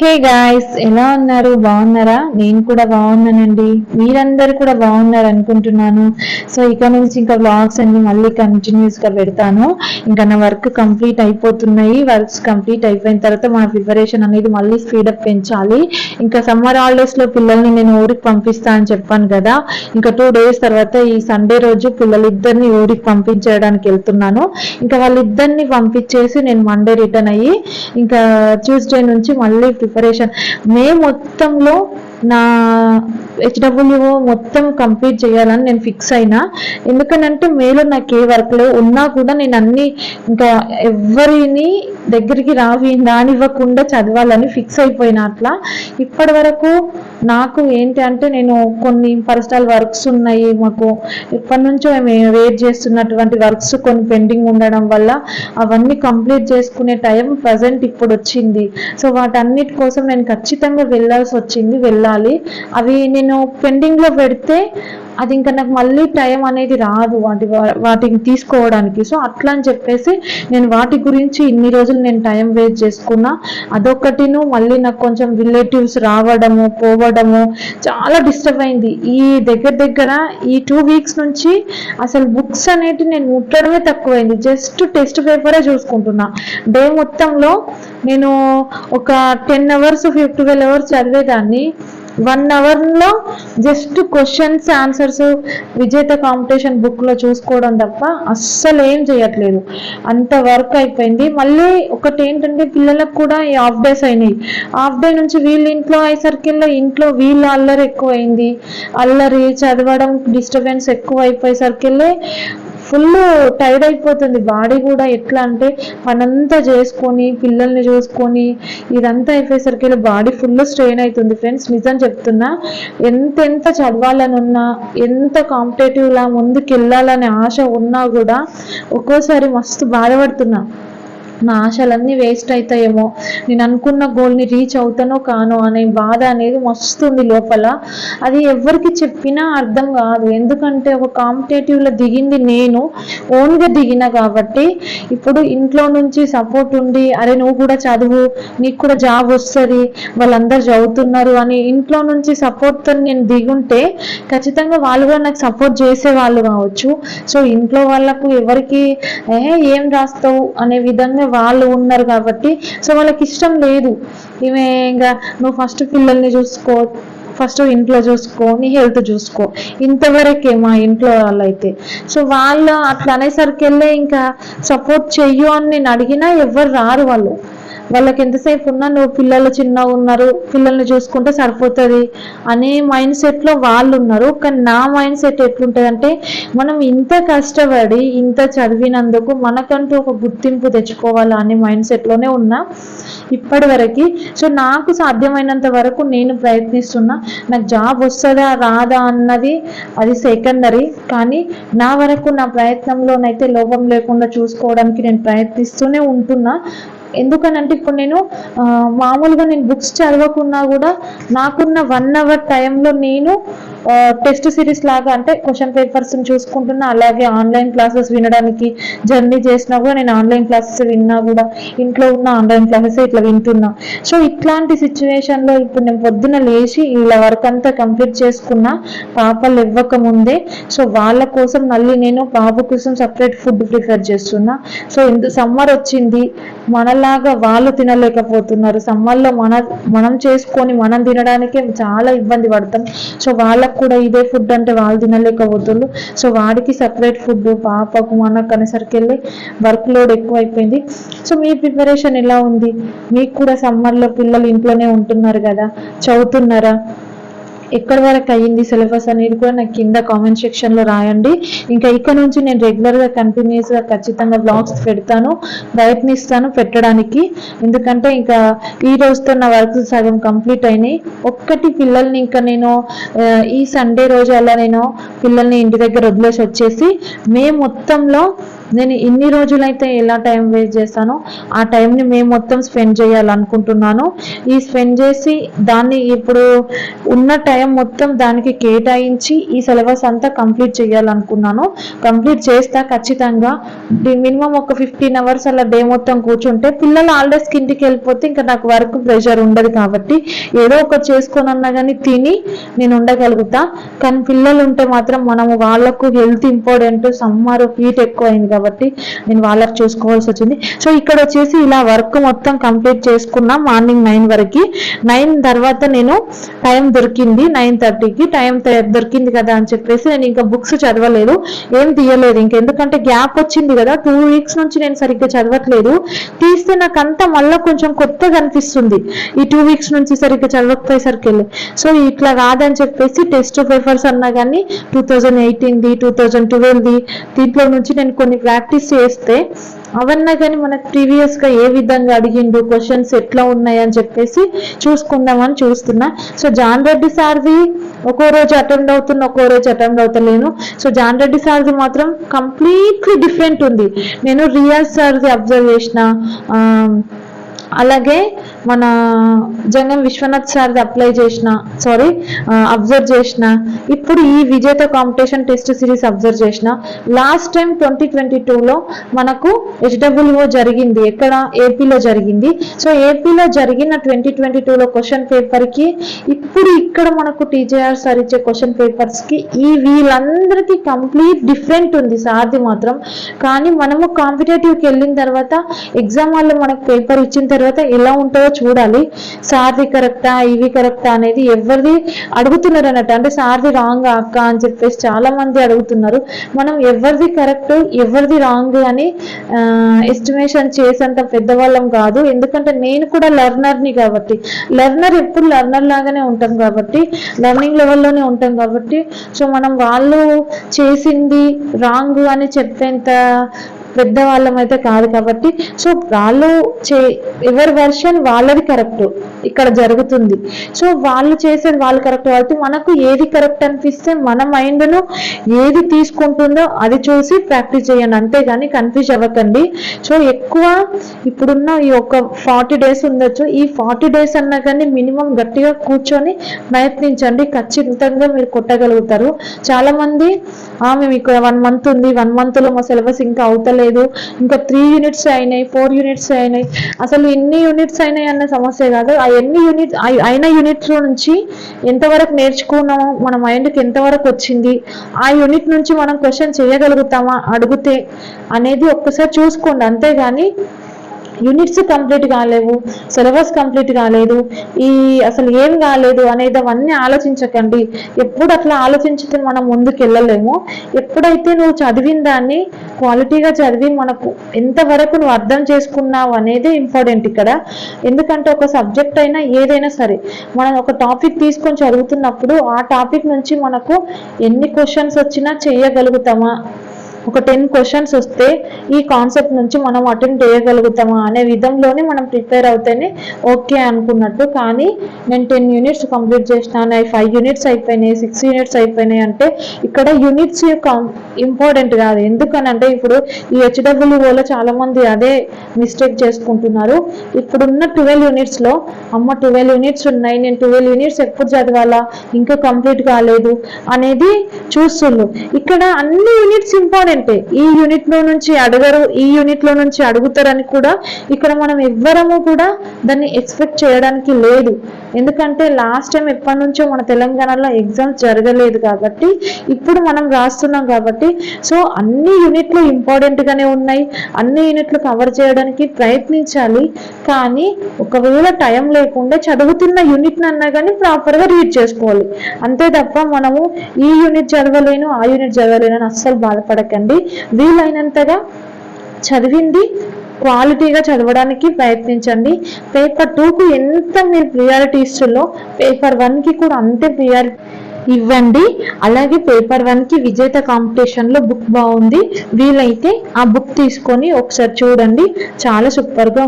Hey guys ఎలా ఉన్నారు? బాగున్నారా? నేను కూడా బాగున్నానండి. మీరందరూ కూడా బాగున్నారు అనుకుంటున్నాను. సో ఇక నుంచి ఇంకా బ్లాగ్స్ అన్ని మళ్ళీ కంటిన్యూస్గా పెడతాను. ఇంకా నా వర్క్ కంప్లీట్ అయిపోతున్నాయి. వర్క్స్ కంప్లీట్ అయిపోయిన తర్వాత మన ప్రిపరేషన్ అనేది మళ్ళీ స్పీడప్ పెంచాలి. ఇంకా సమ్మర్ హాలిడేస్లో పిల్లల్ని నేను ఊరికి పంపిస్తా అని చెప్పాను కదా. ఇంకా టూ డేస్ తర్వాత ఈ సండే రోజు పిల్లలిద్దరిని ఊరికి పంపించడానికి వెళ్తున్నాను. ఇంకా వాళ్ళిద్దరిని పంపించేసి నేను మండే రిటర్న్ అయ్యి ఇంకా ట్యూస్డే నుంచి మళ్ళీ ప్రిపరేషన్ మే మొత్తంలో నా హెచ్డబ్ల్యూఓ మొత్తం కంప్లీట్ చేయాలని నేను ఫిక్స్ అయినా. ఎందుకనంటే మేలో నాకు ఏ వర్క్ లేవు. ఉన్నా కూడా నేను అన్ని ఇంకా ఎవరిని దగ్గరికి రావి రానివ్వకుండా చదవాలని ఫిక్స్ అయిపోయిన అట్లా. ఇప్పటి వరకు నాకు ఏంటి అంటే నేను కొన్ని పర్సనల్ వర్క్స్ ఉన్నాయి మాకు. ఇప్పటి నుంచో మేము వెయిట్ చేస్తున్నటువంటి వర్క్స్ కొన్ని పెండింగ్ ఉండడం వల్ల అవన్నీ కంప్లీట్ చేసుకునే టైం ప్రజెంట్ ఇప్పుడు వచ్చింది. సో వాటన్నిటి కోసం నేను ఖచ్చితంగా వెళ్ళాల్సి వచ్చింది. వెళ్ళాలి అవి నేను పెండింగ్లో పెడితే అది ఇంకా నాకు మళ్ళీ టైం అనేది రాదు వాటి వాటిని తీసుకోవడానికి. సో అట్లా అని చెప్పేసి నేను వాటి గురించి ఇన్ని రోజులు నేను టైం వేస్ట్ చేసుకున్నా. అదొకటిను మళ్ళీ నాకు కొంచెం రిలేటివ్స్ రావడము పోవడము చాలా డిస్టర్బ్ అయింది. ఈ దగ్గర దగ్గర ఈ టూ వీక్స్ నుంచి అసలు బుక్స్ అనేటి నేను ముట్టడమే తక్కువైంది. జస్ట్ టెస్ట్ పేపరే చూసుకుంటున్నా. డే మొత్తంలో నేను ఒక టెన్ అవర్స్ ట్వెల్వ్ అవర్స్ చదివేదాన్ని. వన్ అవర్లో just questions answers Vijetha competition బుక్లో చూసుకోవడం తప్ప అస్సలు ఏం చేయట్లేదు. అంత వర్క్ అయిపోయింది. మళ్ళీ ఒకటి ఏంటంటే పిల్లలకు కూడా ఈ హాఫ్ డేస్ అయినాయి. హాఫ్ డే నుంచి వీళ్ళ ఇంట్లో అయ్యేసరికెళ్ళి ఇంట్లో వీళ్ళ అల్లరి ఎక్కువ అయింది అల్లరి చదవడం డిస్టర్బెన్స్ ఎక్కువ అయిపోయేసరికెళ్ళి ఫుల్ టైర్డ్ అయిపోతుంది. బాడీ కూడా ఎట్లా అంటే పనంతా చేసుకొని పిల్లల్ని చూసుకొని ఇదంతా అయిపోయేసరికి బాడీ ఫుల్ స్ట్రెయిన్ అవుతుంది ఫ్రెండ్స్ నిజం చెప్తున్నా ఎంతెంత చదవాలని ఉన్నా ఎంత కాంపిటేటివ్ లా ముందుకు వెళ్ళాలనే ఆశ ఉన్నా కూడా ఒక్కోసారి మస్తు బాధపడుతున్నా. నా ఆశలన్నీ వేస్ట్ అవుతాయేమో నేను అనుకున్న గోల్ని రీచ్ అవుతానో కానో అనే బాధ అనేది మస్తుంది లోపల. అది ఎవరికి చెప్పినా అర్థం కాదు. ఎందుకంటే ఒక కాంపిటేటివ్లో దిగింది నేను. ఓన్గా దిగిన కాబట్టి ఇప్పుడు ఇంట్లో నుంచి సపోర్ట్ ఉండి అరే నువ్వు కూడా చదువు నీకు కూడా జాబ్ వస్తుంది వాళ్ళందరూ చదువుతున్నారు అని ఇంట్లో నుంచి సపోర్ట్తో నేను దిగుంటే ఖచ్చితంగా వాళ్ళు కూడా నాకు సపోర్ట్ చేసే వాళ్ళు కావచ్చు. సో ఇంట్లో వాళ్ళకు ఎవరికి ఏ ఏం రాస్తావు? అనే విధంగా వాళ్ళు ఉన్నారు కాబట్టి సో వాళ్ళకి ఇష్టం లేదు. ఈమె ఇంకా నువ్వు ఫస్ట్ పిల్లల్ని చూసుకో ఫస్ట్ ఇంట్లో చూసుకో నీ హెల్త్ చూసుకో. ఇంతవరకే మా ఇంట్లో వాళ్ళైతే. సో వాళ్ళు అట్లా అనేసరికి వెళ్ళే ఇంకా సపోర్ట్ చెయ్యు అని నేను అడిగినా ఎవరు రారు వాళ్ళు. వాళ్ళకి ఎంతసేపు ఉన్నా నువ్వు పిల్లలు చిన్నగా ఉన్నారు పిల్లల్ని చూసుకుంటే సరిపోతుంది అనే మైండ్ సెట్లో వాళ్ళు ఉన్నారు. కానీ నా మైండ్ సెట్ ఎట్లుంటుంది అంటే మనం ఇంత కష్టపడి ఇంత చదివినందుకు మనకంటూ ఒక గుర్తింపు తెచ్చుకోవాలా అనే మైండ్ సెట్లోనే ఉన్నా ఇప్పటి వరకు. సో నాకు సాధ్యమైనంత వరకు నేను ప్రయత్నిస్తున్నా నాకు జాబ్ వస్తుందా రాదా అన్నది అది సెకండరీ కానీ నా వరకు నా ప్రయత్నంలోనైతే లోపం లేకుండా చూసుకోవడానికి నేను ప్రయత్నిస్తూనే ఉంటున్నా. ఎందుకనంటే ఇప్పుడు నేను మామూలుగా నేను బుక్స్ చదవకున్నా కూడా నాకున్న వన్ అవర్ టైంలో నేను టెస్ట్ సిరీస్ లాగా అంటే క్వశ్చన్ పేపర్స్ చూసుకుంటున్నా అలాగే ఆన్లైన్ క్లాసెస్ వినడానికి జర్నీ చేసినా కూడా నేను ఆన్లైన్ క్లాసెస్ విన్నా కూడా ఇంట్లో ఉన్న ఆన్లైన్ క్లాసెస్ ఇట్లా వింటున్నా. సో ఇట్లాంటి సిచ్యువేషన్లో ఇప్పుడు నేను పొద్దున లేచి ఇలా వర్క్ అంతా కంప్లీట్ చేసుకున్నా పాపలు ఇవ్వక ముందే సో వాళ్ళ కోసం మళ్ళీ నేను బాబు కోసం సపరేట్ ఫుడ్ ప్రిఫర్ చేస్తున్నా. సో ఇంత సమ్మర్ వచ్చింది మనలాగా వాళ్ళు తినలేకపోతున్నారు. సమ్మర్లో మన మనం చేసుకొని మనం తినడానికే చాలా ఇబ్బంది పడతాం. సో వాళ్ళకు కూడా ఇదే ఫుడ్ అంటే వాళ్ళు తినలేకపోతున్నారు. సో వాడికి సపరేట్ ఫుడ్ పాపకు మనకు అనేసరికి వెళ్ళి వర్క్ లోడ్ ఎక్కువ అయిపోయింది సో మీ ప్రిపరేషన్ ఎలా ఉంది? మీకు కూడా సమ్మర్లో పిల్లలు ఇంట్లోనే ఉంటున్నారు కదా చదువుతున్నారా? ఎక్కడి వరకు అయ్యింది సిలబస్ అనేది కూడా నాకు కింద కామెంట్ సెక్షన్లో రాయండి. ఇంకా ఇక్కడ నుంచి నేను రెగ్యులర్గా కంటిన్యూస్గా ఖచ్చితంగా బ్లాగ్స్ పెడతాను ప్రయత్నిస్తాను పెట్టడానికి. ఎందుకంటే ఇంకా ఈ రోజుతో నా వర్క్ సగం కంప్లీట్ అయినాయి. ఒక్కటి పిల్లల్ని ఇంకా నేను ఈ సండే రోజు అలా నేను పిల్లల్ని ఇంటి దగ్గర వదిలేసి వచ్చేసి మే మొత్తంలో నేను ఇన్ని రోజులైతే ఎలా టైం వేస్ట్ చేస్తానో ఆ టైంని మేము మొత్తం స్పెండ్ చేయాలనుకుంటున్నాను. ఈ స్పెండ్ చేసి దాన్ని ఇప్పుడు ఉన్న టైం మొత్తం దానికి కేటాయించి ఈ సిలబస్ అంతా కంప్లీట్ చేయాలనుకున్నాను. కంప్లీట్ చేస్తా ఖచ్చితంగా. మినిమం ఒక ఫిఫ్టీన్ అవర్స్ అలా డే మొత్తం కూర్చుంటే పిల్లలు ఆల్రెడీ ఇంటికి వెళ్ళిపోతే ఇంకా నాకు వర్క్ ప్రెషర్ ఉండదు కాబట్టి ఏదో ఒకటి చేసుకొని కానీ తిని నేను ఉండగలుగుతా. కానీ పిల్లలు ఉంటే మాత్రం మనము వాళ్ళకు హెల్త్ ఇంపార్టెంట్. సమ్మర్ హీట్ ఎక్కువ అయింది కాబట్టి నేను వాళ్ళకి చూసుకోవాల్సి వచ్చింది. సో ఇక్కడ వచ్చేసి ఇలా వర్క్ మొత్తం కంప్లీట్ చేసుకున్నాం మార్నింగ్ నైన్ వరకు. నైన్ తర్వాత నేను టైం దొరికింది నైన్ థర్టీకి. టైం దొరికింది కదా అని చెప్పేసి నేను ఇంకా బుక్స్ చదవలేదు. ఏం తీయలేదు. ఇంక ఎందుకంటే గ్యాప్ వచ్చింది కదా. టూ వీక్స్ నుంచి నేను సరిగ్గా చదవట్లేదు. తీస్తే నాకు అంతా మళ్ళీ కొంచెం కొత్తగా అనిపిస్తుంది. ఈ టూ వీక్స్ నుంచి సరిగ్గా చదవకపోయేసరికి వెళ్ళి. సో ఇట్లా కాదని చెప్పేసి టెస్ట్ పేపర్స్ అన్నా కానీ టూ థౌజండ్ ఎయిటీన్ది టూ థౌజండ్ ట్వెల్వ్ది దీంట్లో నుంచి నేను కొన్ని ప్రాక్టీస్ చేస్తే అవన్నా కానీ మనకు ప్రీవియస్గా ఏ విధంగా అడిగిండు క్వశ్చన్స్ ఎట్లా ఉన్నాయని చెప్పేసి చూసుకుందామని చూస్తున్నా. సో జాన్ రెడ్డి సార్ది ఒక్కో రోజు అటెండ్ అవుతున్నా ఒక్కో రోజు అటెండ్ అవుతలేను. సో జాన్ రెడ్డి సార్ది మాత్రం కంప్లీట్లీ డిఫరెంట్ ఉంది. నేను రియల్ సార్ది అబ్జర్వ్ చేసిన అలాగే మన జంగం విశ్వనాథ్ సార్ది అప్లై చేసిన సారీ అబ్జర్వ్ చేసిన ఇప్పుడు ఈ Vijetha competition test series observe చేసిన లాస్ట్ టైం ట్వంటీ ట్వంటీ టూలో మనకు హెచ్డబ్ల్యూఓ జరిగింది ఎక్కడ? ఏపీలో జరిగింది. సో ఏపీలో జరిగిన ట్వంటీ ట్వంటీ టూలో క్వశ్చన్ పేపర్కి ఇప్పుడు ఇక్కడ మనకు టీజేఆర్ సార్ ఇచ్చే క్వశ్చన్ పేపర్స్కి ఈ వీళ్ళందరికీ కంప్లీట్ డిఫరెంట్ ఉంది. సార్ది మాత్రం. కానీ మనము కాంపిటేటివ్కి వెళ్ళిన తర్వాత ఎగ్జామ్ వాళ్ళు మనకు పేపర్ ఇచ్చిన తర్వాత ఎలా ఉంటుందో చూడాలి. సార్ది కరెక్టా ఇవి కరెక్టా అనేది ఎవరిది అడుగుతున్నారు అన్నట్టు. అంటే సార్ది రాంగ్ అక్క అని చెప్పేసి చాలా మంది అడుగుతున్నారు. మనం ఎవరిది కరెక్ట్ ఎవరిది రాంగ్ అని ఎస్టిమేషన్ చేసేంత పెద్దవాళ్ళం కాదు. ఎందుకంటే నేను కూడా లెర్నర్ని కాబట్టి. లెర్నర్ ఎప్పుడు లెర్నర్ లాగానే ఉంటాం కాబట్టి లెర్నింగ్ లెవెల్లోనే ఉంటాం కాబట్టి సో మనం వాళ్ళు చేసింది రాంగ్ అని చెప్పేంత పెద్దవాళ్ళం అయితే కాదు కాబట్టి. సో వాళ్ళు చే ఎవరి వెర్షన్ వాళ్ళది కరెక్ట్ ఇక్కడ జరుగుతుంది. సో వాళ్ళు చేసేది వాళ్ళు కరెక్ట్ కాబట్టి మనకు ఏది కరెక్ట్ అనిపిస్తే మన మైండ్ను ఏది తీసుకుంటుందో అది చూసి ప్రాక్టీస్ చేయండి. అంతేగాని కన్ఫ్యూజ్ అవ్వకండి. సో ఎక్కువ ఇప్పుడున్న ఈ ఒక ఫార్టీ డేస్ ఉండొచ్చు. ఈ ఫార్టీ డేస్ అన్నా కానీ మినిమం గట్టిగా కూర్చొని ప్రయత్నించండి. ఖచ్చితంగా మీరు కొట్టగలుగుతారు. చాలా మంది మేము ఇక్కడ వన్ మంత్ ఉంది. వన్ మంత్లో మా సిలబస్ ఇంకా అవుతలేదు. ఇంకా త్రీ యూనిట్స్ అయినాయి ఫోర్ యూనిట్స్ అయినాయి. అసలు ఎన్ని యూనిట్స్ అయినాయి అన్న సమస్య కాదు. ఆ ఎన్ని యూనిట్ అయిన యూనిట్స్ నుంచి ఎంతవరకు నేర్చుకున్నామో మన మైండ్కి ఎంతవరకు వచ్చింది ఆ యూనిట్ నుంచి మనం క్వశ్చన్ చేయగలుగుతామా అడిగితే అనేది ఒక్కసారి చూసుకోండి. అంతేగాని యూనిట్స్ కంప్లీట్ కాలేవు సిలబస్ కంప్లీట్ కాలేదు. ఈ అసలు ఏం కాలేదు అనేది అవన్నీ ఆలోచించకండి. ఎప్పుడు అట్లా ఆలోచించితే మనం ముందుకు వెళ్ళలేము ఎప్పుడైతే నువ్వు చదివిన దాన్ని క్వాలిటీగా చదివి మనకు ఎంతవరకు నువ్వు అర్థం చేసుకున్నావు అనేది ఇంపార్టెంట్ ఇక్కడ. ఎందుకంటే ఒక సబ్జెక్ట్ అయినా ఏదైనా సరే మనం ఒక టాపిక్ తీసుకొని చదువుతున్నప్పుడు ఆ టాపిక్ నుంచి మనకు ఎన్ని క్వశ్చన్స్ వచ్చినా చేయగలుగుతామా? ఒక టెన్ క్వశ్చన్స్ వస్తే ఈ కాన్సెప్ట్ నుంచి మనం అటెండ్ చేయగలుగుతామా అనే విధంలోనే మనం ప్రిపేర్ అవుతేనే ఓకే అనుకున్నట్టు. కానీ నేను టెన్ యూనిట్స్ కంప్లీట్ చేసినాను ఫైవ్ యూనిట్స్ అయిపోయినాయి సిక్స్ యూనిట్స్ అయిపోయినాయి అంటే ఇక్కడ యూనిట్స్ ఇంపార్టెంట్ కాదు. ఎందుకనంటే ఇప్పుడు ఈ హెచ్డబ్ల్యూఓలో చాలా మంది అదే మిస్టేక్ చేసుకుంటున్నారు. ఇప్పుడున్న ట్వెల్వ్ యూనిట్స్లో అమ్మ ట్వెల్వ్ యూనిట్స్ ఉన్నాయి నేను ట్వెల్వ్ యూనిట్స్ ఎప్పుడు చదవాలా? ఇంకా కంప్లీట్ కాలేదు అనేది చూస్తుండ్రు ఇక్కడ అన్ని యూనిట్స్ ఇంపార్టెంట్ ఈ యూనిట్లో నుంచి అడగరు ఈ యూనిట్లో నుంచి అడుగుతారని కూడా ఇక్కడ మనం ఎవ్వరము కూడా దాన్ని ఎక్స్పెక్ట్ చేయడానికి లేదు. ఎందుకంటే లాస్ట్ టైం ఎప్పటి నుంచో మన తెలంగాణలో ఎగ్జామ్స్ జరగలేదు కాబట్టి ఇప్పుడు మనం రాస్తున్నాం కాబట్టి సో అన్ని యూనిట్లు ఇంపార్టెంట్ గానే ఉన్నాయి. అన్ని యూనిట్లు కవర్ చేయడానికి ప్రయత్నించాలి. కానీ ఒకవేళ టైం లేకుండా చదువుతున్న యూనిట్ అన్నా కానీ ప్రాపర్గా రీడ్ చేసుకోవాలి. అంతే తప్ప మనము ఈ యూనిట్ చదవలేను ఆ యూనిట్ చదవలేను అని అస్సలు బాధపడకండి. వీలైనంతగా చదివింది. క్వాలిటీగా చదవడానికి ప్రయత్నించండి. పేపర్ టూకు ఎంత మీరు ప్రియారిటీ ఇస్తుందో పేపర్ వన్కి కూడా అంతే ప్రియారిటీ ఇవ్వండి. అలాగే పేపర్ వన్కి విజేత కాంపిటీషన్లో బుక్ బాగుంది. వీలైతే ఆ బుక్ తీసుకొని ఒకసారి చూడండి. చాలా సూపర్గా